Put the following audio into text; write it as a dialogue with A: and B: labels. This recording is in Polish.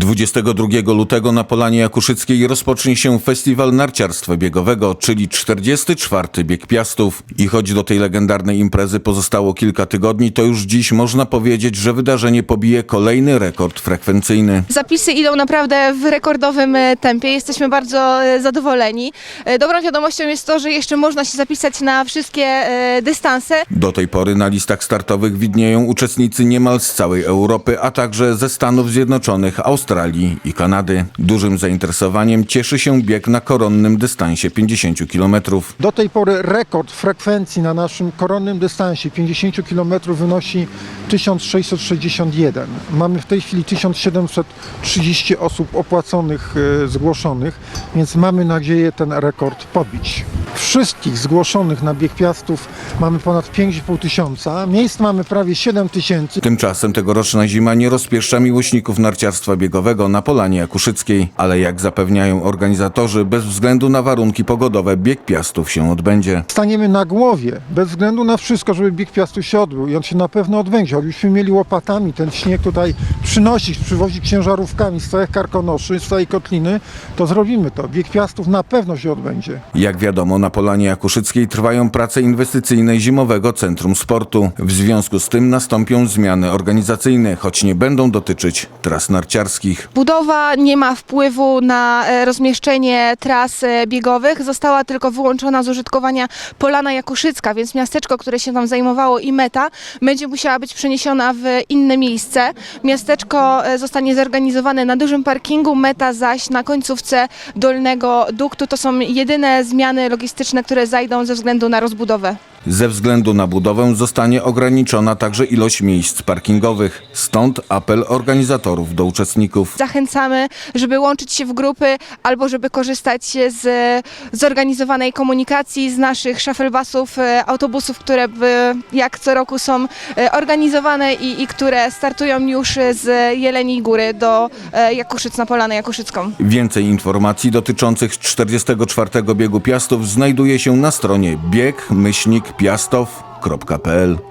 A: 22 lutego na Polanie Jakuszyckiej rozpocznie się festiwal narciarstwa biegowego, czyli 44. bieg Piastów. I choć do tej legendarnej imprezy pozostało kilka tygodni, to już dziś można powiedzieć, że wydarzenie pobije kolejny rekord frekwencyjny.
B: Zapisy idą naprawdę w rekordowym e, tempie. Jesteśmy bardzo e, zadowoleni. E, Dobrą wiadomością jest to, że jeszcze można się zapisać na wszystkie dystanse.
A: Do tej pory na listach startowych widnieją uczestnicy niemal z całej Europy, a także ze Stanów Zjednoczonych, Australii i Kanady. Dużym zainteresowaniem cieszy się bieg na koronnym dystansie 50 km.
C: Do tej pory rekord frekwencji na naszym koronnym dystansie 50 km wynosi 1661. Mamy w tej chwili 1730 osób opłaconych, e, zgłoszonych, więc mamy nadzieję ten rekord pobić. Wszystkich zgłoszonych na bieg piastów mamy ponad 5,5 tysiąca. Miejsc mamy prawie 7 tysięcy.
A: Tymczasem tegoroczna zima nie rozpieszcza miłośników narciarstwa biegowego na Polanie Jakuszyckiej, ale jak zapewniają organizatorzy, bez względu na warunki pogodowe bieg Piastów się odbędzie.
C: Staniemy na głowie, bez względu na wszystko, żeby bieg piastów się odbył i on się na pewno odbędzie. Gdybyśmy mieli łopatami ten śnieg tutaj przynosić, przywozić ciężarówkami z całych karkonoszy, z całej kotliny, to zrobimy to. Bieg piastów na pewno się odbędzie.
A: Jak wiadomo, na Polanie Jakuszyckiej trwają prace inwestycyjne Zimowego Centrum Sportu. W związku z tym nastąpią zmiany organizacyjne, choć nie będą dotyczyć tras narciarskich.
B: Budowa nie ma wpływu na e, rozmieszczenie tras e, biegowych. Została tylko wyłączona z użytkowania Polana Jakuszycka, więc miasteczko, które się tam zajmowało i meta, będzie musiała być przeniesiona w inne miejsce. Miasteczko e, zostanie zorganizowane na dużym parkingu, meta zaś na końcówce Dolnego Duktu. To są jedyne zmiany logistyczne, które zajdą ze względu na rozbudowę.
A: Ze względu na budowę zostanie ograniczona także ilość miejsc parkingowych. Stąd apel organizatorów do uczestników.
B: Zachęcamy, żeby łączyć się w grupy albo żeby korzystać z zorganizowanej komunikacji z naszych shufflebusów, e, autobusów, które jak co roku są e, organizowane i, i które startują już z Jeleniej Góry do e, Jakuszyc na Polanę Jakuszycką.
A: Więcej informacji dotyczących 44. biegu Piastów znajduje się na stronie bieg-piastow.pl.